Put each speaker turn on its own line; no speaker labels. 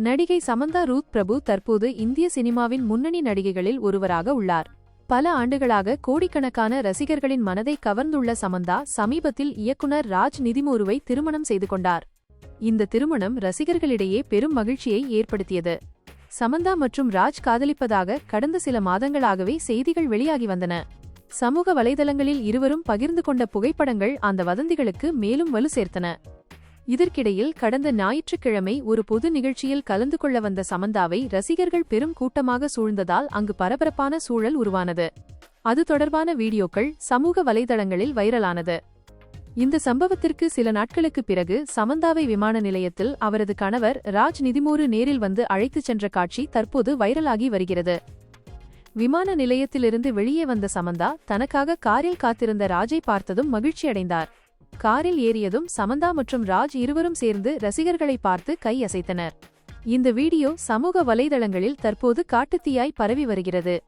நடிகை சமந்தா ரூத் பிரபு தற்போது இந்திய சினிமாவின் முன்னணி நடிகைகளில் ஒருவராக உள்ளார். பல ஆண்டுகளாக கோடிக்கணக்கான ரசிகர்களின் மனதை கவர்ந்துள்ள சமந்தா சமீபத்தில் இயக்குனர் ராஜ் நிதிமோருவை திருமணம் செய்து கொண்டார். இந்த திருமணம் ரசிகர்களிடையே பெரும் மகிழ்ச்சியை ஏற்படுத்தியது. சமந்தா மற்றும் ராஜ் காதலிப்பதாக கடந்த சில மாதங்களாகவே செய்திகள் வெளியாகி வந்தன. சமூக வலைதளங்களில் இருவரும் பகிர்ந்து கொண்ட புகைப்படங்கள் அந்த வதந்திகளுக்கு மேலும் வலு சேர்த்தன. இதற்கிடையில் கடந்த ஞாயிற்றுக்கிழமை ஒரு பொது நிகழ்ச்சியில் கலந்து கொள்ள வந்த சமந்தாவை ரசிகர்கள் பெரும் கூட்டமாக சூழ்ந்ததால் அங்கு பரபரப்பான சூழல் உருவானது. அது தொடர்பான வீடியோக்கள் சமூக வலைதளங்களில் வைரலானது. இந்த சம்பவத்திற்கு சில நாட்களுக்கு பிறகு சமந்தாவை விமான நிலையத்தில் அவரது கணவர் ராஜ் நிதிமூறு நேரில் வந்து அழைத்துச் சென்ற காட்சி தற்போது வைரலாகி வருகிறது. விமான நிலையத்திலிருந்து வெளியே வந்த சமந்தா தனக்காக காரில் காத்திருந்த ராஜை பார்த்ததும் மகிழ்ச்சியடைந்தார். காரில் ஏறியதும் சமந்தா மற்றும் ராஜ் இருவரும் சேர்ந்து ரசிகர்களை பார்த்து கை அசைத்தனர். இந்த வீடியோ சமூக வலைதளங்களில் தற்போது காட்டுத்தீயாய் பரவி வருகிறது.